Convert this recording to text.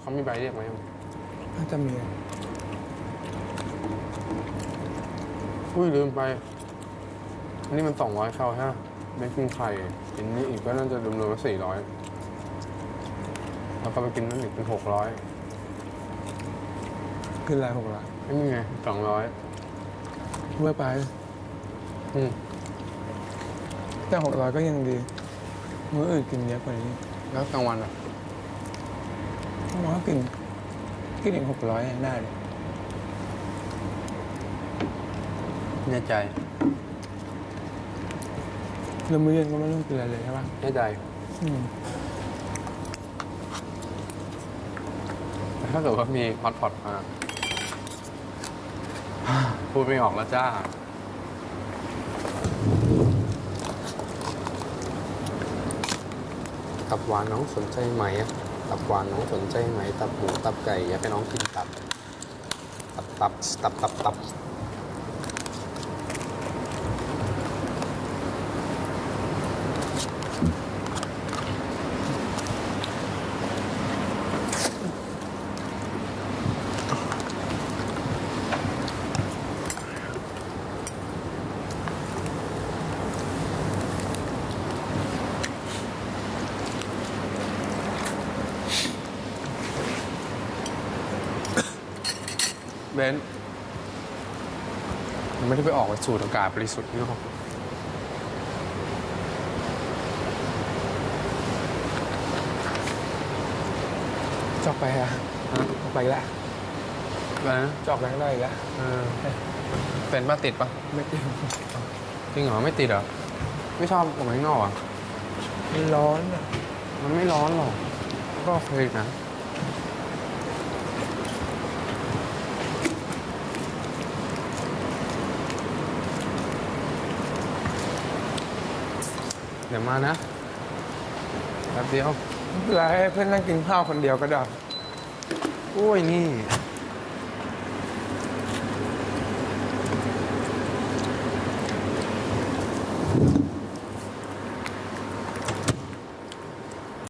เขามีใบเรียกไหมน่าจะมีอุ้ยลืมไป อันนี้มันสองร้อยเข้าใช่ไหมไม่กินไข่กินนี้อีกก็น่าจะรวมๆก็สี่ร้อยแล้วก็ไปกินนั่นอีกเป็นหกร้อยขึ้นรายหกละไม่มีไงสองร้อยเมื่อไป อืมแต่หกร้อยก็ยังดี มื้ออื่นกินเยอะกว่านี้ แล้วกลางวันอะ มองว่ากินกินอีกหกร้อยยังได้เลยแน่ใจแล้วมื้อเย็นก็ไม่ต้องกินอะไรเลยใช่ปะแน่ใจอืมแต่ถ้าเกิดว่ามีฮอตพอตมาพูดไม่ออกแล้วจ้า ตับหวานน้องสนใจไหมอะ ตับหวานน้องสนใจไหม ตับหมูตับไก่อยากให้น้องกินตับ ตับตับตับตับตับ เบนซ์มันไม่ได้ไปออกไปสูดอากาศบริสุทธิ์นี่หรอกจอกไปอะฮะจอกไปอีกแล้วอะไรนะจอกไปข้างนอกอีกแล้วเออเป็นป้าติดปะไม่กินจริงเหรอไม่ติดเหรอ ไม่ชอบออกไปข้างนอกอะ มันร้อนอะมันไม่ร้อนหรอก ก็โอเคนะ เดี๋ยวมานะแป๊บเดียวไม่เป็นไให้เพื่อนนั่งกินข้าวคนเดียวก็ได้อุ้ยนี่